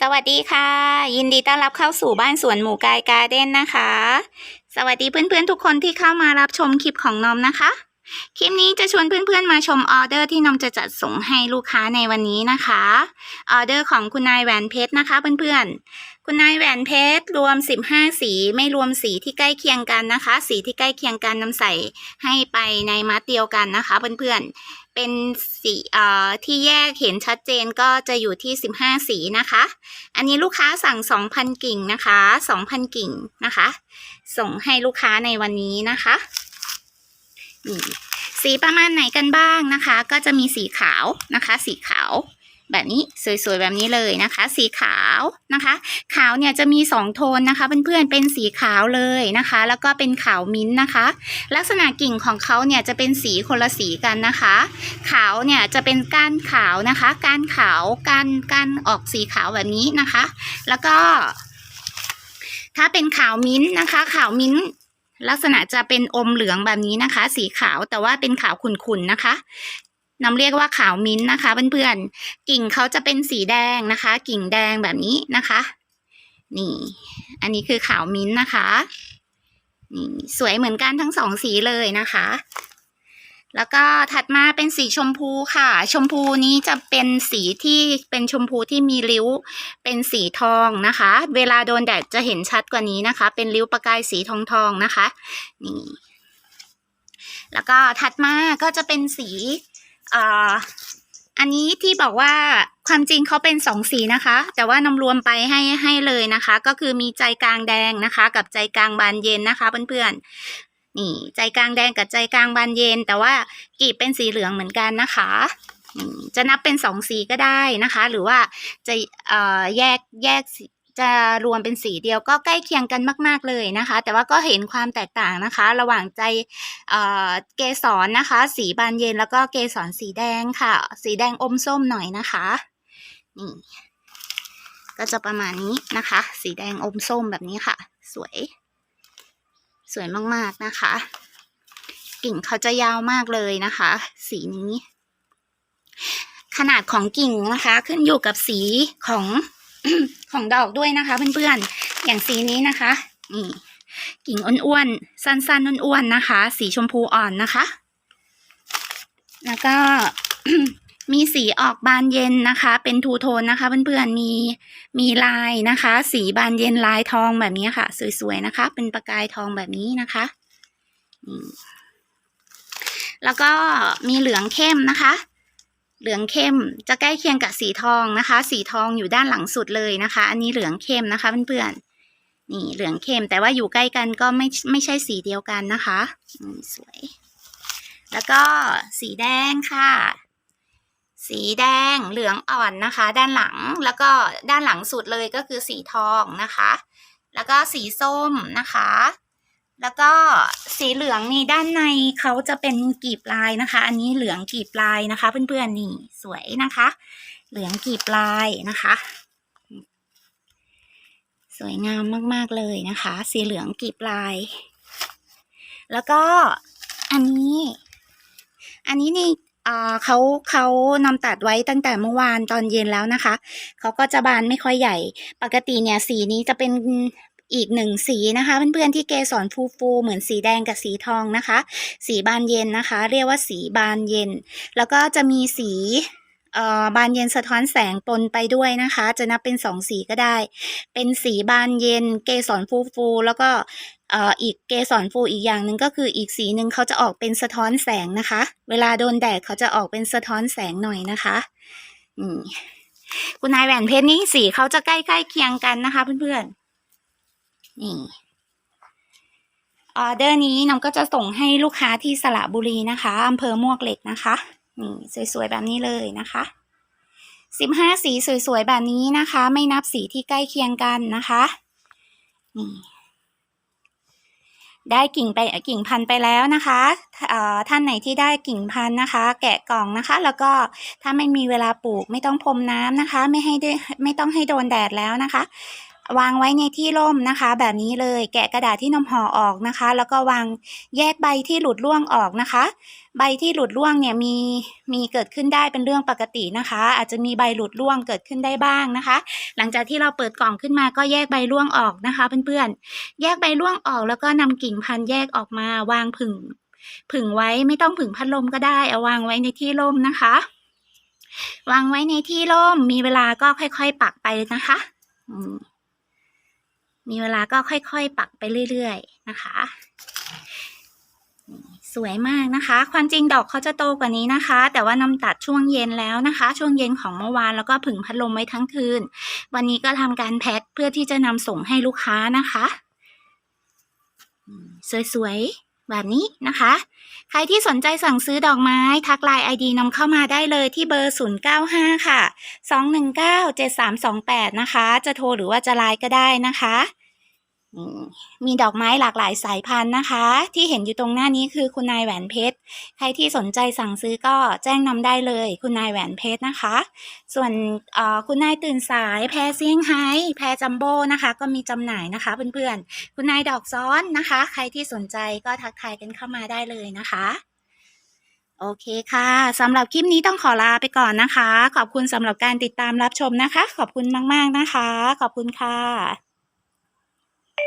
สวัสดีค่ะ ยินดีต้อนรับเข้าสู่บ้านสวนหมูกายการ์เด้นนะคะ สวัสดีเพื่อนๆทุกคนที่เข้ามารับชมคลิปของนอมนะคะ คลิปนี้จะชวนเพื่อนๆมาชมออเดอร์ที่นอมจะจัดส่งให้ลูกค้าในวันนี้นะคะ ออเดอร์ของคุณนายแหวนเพชรนะคะเพื่อนๆ คุณนายแหวนเพชรรวม 15 สีไม่รวมสีที่ใกล้เคียงกันนะคะ สีที่ใกล้เคียงกันนำใส่ให้ไปในมัดเดียวกันนะคะเพื่อนๆ เป็นสีเอ่อที่แยกเห็นชัดเจนก็จะอยู่ที่ 15 สีนะคะ อันนี้ลูกค้าสั่ง 2,000 กิ่งนะคะ 2,000 กิ่งนะคะ ส่งให้ลูกค้าในวันนี้นะคะ นี่สีประมาณไหนกันบ้างนะคะ ก็จะมีสีขาวนะคะ สีขาว แบบนี้สวยๆแบบนี้เลยนะคะ สีขาวนะคะ ขาวเนี่ยจะมีสองโทนนะคะเพื่อนๆเป็นสีขาวเลยนะคะ แล้วก็เป็นขาวมิ้นท์นะคะ ลักษณะกิ่งของเขาเนี่ยจะเป็นสีคนละสีกันนะคะ ขาวเนี่ยจะเป็นก้านขาวนะคะ ก้านขาวก้านก้านออกสีขาวแบบนี้นะคะ แล้วก็ถ้าเป็นขาวมิ้นท์นะคะ ขาวมิ้นท์ ลักษณะจะเป็นอมเหลืองแบบนี้นะคะ สีขาวแต่ว่าเป็นขาวขุ่นๆนะคะน้ำเรียกว่าขาวมิ้นท์นะคะ เพื่อนๆ กิ่งเขาจะเป็นสีแดงนะคะ กิ่งแดงแบบนี้นะคะ นี่ อันนี้คือขาวมิ้นท์นะคะนี่สวยเหมือนกันทั้งสองสีเลยนะคะ แล้วก็ถัดมาเป็นสีชมพูค่ะ ชมพูนี้จะเป็นสีที่เป็นชมพูที่มีริ้ว เป็นสีทองนะคะ เวลาโดนแดดจะเห็นชัดกว่านี้นะคะ เป็นริ้วประกายสีทองทองนะคะ นี่ แล้วก็ถัดมาก็จะเป็นสีเอ่ออันนี้ที่บอกว่าความจริงเขาเป็นสองสีนะคะ แต่ว่านำรวมไปให้ให้เลยนะคะ ก็คือมีใจกลางแดงนะคะ กับใจกลางบานเย็นนะคะเพื่อน นี่ใจกลางแดงกับใจกลางบานเย็น แต่ว่ากีบเป็นสีเหลืองเหมือนกันนะคะจะนับเป็นสองสีก็ได้นะคะ หรือว่าจะแยกแยกจะรวมเป็นสีเดียวก็ใกล้เคียงกันมาก ๆเลยนะคะ แต่ว่าก็เห็นความแตกต่างนะคะ ระหว่างใจเเกสรนะคะ สีบานเย็นแล้วก็เกสรสีแดงค่ะ สีแดงอมส้มหน่อยนะคะนี่ก็จะประมาณนี้นะคะ สีแดงอมส้มแบบนี้ค่ะ สวย สวยมากๆนะคะ กิ่งเขาจะยาวมากเลยนะคะ สีนี้ ขนาดของกิ่งนะคะ ขึ้นอยู่กับสีของของดอกด้วยนะคะ เพื่อนๆ อย่างสีนี้นะคะนี่กิ่งอ้วนๆ สั้นๆ อ้วนๆ นะคะ สีชมพูอ่อนนะคะ แล้วก็ มีสีออกบานเย็นนะคะ เป็นทูโทนนะคะเพื่อนๆมีมีลายนะคะ สีบานเย็นลายทองแบบนี้ค่ะ สวยๆนะคะ เป็นประกายทองแบบนี้นะคะนี่แล้วก็มีเหลืองเข้มนะคะ เหลืองเข้มจะใกล้เคียงกับสีทองนะคะ สีทองอยู่ด้านหลังสุดเลยนะคะ อันนี้เหลืองเข้มนะคะเพื่อนๆนี่เหลืองเข้ม แต่ว่าอยู่ใกล้กันก็ไม่ไม่ใช่สีเดียวกันนะคะสวย แล้วก็สีแดงค่ะ สีแดงเหลืองอ่อนนะคะ ด้านหลังแล้วก็ด้านหลังสุดเลยก็คือสีทองนะคะ แล้วก็สีส้มนะคะ แล้วก็สีเหลืองนี่ด้านในเขาจะเป็นกีบลายนะคะ อันนี้เหลืองกีบลายนะคะ เพื่อนๆนี่สวยนะคะ เหลืองกีบลายนะคะ สวยงามมากๆเลยนะคะ สีเหลืองกีบลาย แล้วก็อันนี้ อันนี้นี่ เขาเขานำตัดไว้ตั้งแต่เมื่อวานตอนเย็นแล้วนะคะ เขาก็จะบานไม่ค่อยใหญ่ ปกติเนี่ยสีนี้จะเป็นอีกหนึ่งสีนะคะเพื่อนๆที่เกสรฟูฟูเหมือนสีแดงกับสีทองนะคะ สีบานเย็นนะคะ เรียกว่าสีบานเย็น แล้วก็จะมีสี บานเย็นสะท้อนแสงปนไปด้วยนะคะ จะนับเป็นสองสีก็ได้ เป็นสีบานเย็นเกสรฟูฟูแล้วก็เอ่ออีกเกสรฟูอีกอย่างหนึ่งก็คืออีกสีหนึ่งเขาจะออกเป็นสะท้อนแสงนะคะ เวลาโดนแดดเขาจะออกเป็นสะท้อนแสงหน่อยนะคะนี่คุณนายแหวนเพชรนี่สีเขาจะใกล้ๆเคียงกันนะคะ เพื่อนๆนี่ออเดอร์นี้น้องก็จะส่งให้ลูกค้าที่สระบุรีนะคะอำเภอมวกเหล็กนะคะ นี่สวยๆแบบนี้เลยนะคะสิบห้าสีสวยๆแบบนี้นะคะ ไม่นับสีที่ใกล้เคียงกันนะคะนี่ได้กิ่งไปกิ่งพันธุ์ไปแล้วนะคะท่านไหนที่ได้กิ่งพันธุ์นะคะ แกะกล่องนะคะ แล้วก็ถ้าไม่มีเวลาปลูกไม่ต้องพรมน้ำนะคะ ไม่ให้ได้ไม่ต้องให้โดนแดดแล้วนะคะ วางไว้ในที่ร่มนะคะ แบบนี้เลยแกะกระดาษที่นมห่อออกนะคะ แล้วก็วางแยกใบที่หลุดร่วงออกนะคะ ใบที่หลุดร่วงเนี่ยมีมีเกิดขึ้นได้เป็นเรื่องปกตินะคะ อาจจะมีใบหลุดร่วงเกิดขึ้นได้บ้างนะคะ หลังจากที่เราเปิดกล่องขึ้นมาก็แยกใบร่วงออกนะคะเพื่อนๆแยกใบร่วงออกแล้วก็นำกิ่งพันธุ์แยกออกมาวางผึ่งผึ่งไว้ไม่ต้องผึ่งพัดลมก็ได้เอาวางไว้ในที่ร่มนะคะ วางไว้ในที่ร่มมีเวลาก็ค่อยๆ ปักไปนะคะ อืม มีเวลาก็ค่อยๆ ปักไปเรื่อยๆนะคะ สวยมากนะคะ ความจริงดอกเขาจะโตกว่านี้นะคะ แต่ว่านำตัดช่วงเย็นแล้วนะคะ ช่วงเย็นของเมื่อวานแล้วก็ผึ่งพัดลมไว้ทั้งคืน วันนี้ก็ทำการแพ็คเพื่อที่จะนำส่งให้ลูกค้านะคะ สวยๆ แบบนี้นะคะ ใครที่สนใจสั่งซื้อดอกไม้ทักไลน์ไอดีนำเข้ามาได้เลยที่เบอร์ 095 ค่ะ 219 7328 นะคะ จะโทรหรือว่าจะไลน์ก็ได้นะคะ มีดอกไม้หลากหลายสายพันธุ์นะคะ ที่เห็นอยู่ตรงหน้านี้คือคุณนายแหวนเพชร ใครที่สนใจสั่งซื้อก็แจ้งนำได้เลย คุณนายแหวนเพชรนะคะ ส่วนคุณนายตื่นสายแพรเซี่ยงไฮ้แพรจัมโบ้นะคะ ก็มีจำหน่ายนะคะเพื่อนๆ คุณนายดอกซ้อนนะคะ ใครที่สนใจก็ทักทายกันเข้ามาได้เลยนะคะโอเคค่ะสำหรับคลิปนี้ต้องขอลาไปก่อนนะคะ ขอบคุณสำหรับการติดตามรับชมนะคะ ขอบคุณมาก ๆ นะคะ ขอบคุณค่ะ